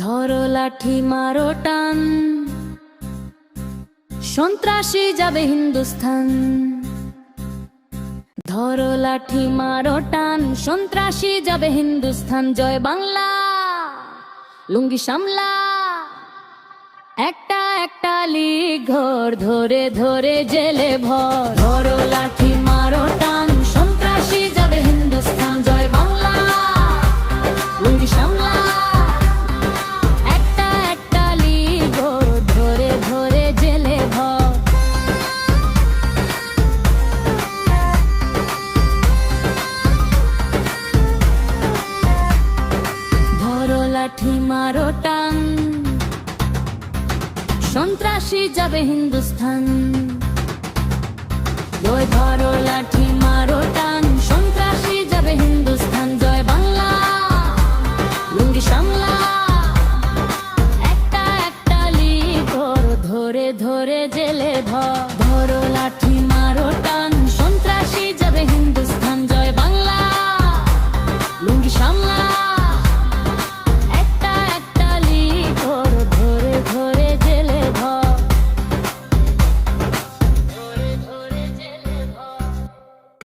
ধরো লাঠি, মারো টান। সন্ত্রাসী যাবে হিন্দুস্থান। ধরো লাঠি, মারো টান। সন্ত্রাসী যাবে হিন্দুস্থান। জয় বাংলা, লুঙ্গি সামলা। একটা একটা লিগ ঘর ধরে ধরে জেলে ভর। ধরো লাঠি, মারো টান। লাঠি মারো টান। সন্ত্রাসী যাবে হিন্দুস্থান। জয় ধরো লাঠি মারো টান। সন্ত্রাসী যাবে হিন্দুস্থান। জয় বাংলা, লুঙ্গি সামলা। একটা একটা লিখ ধরে ধরে জেলে ধর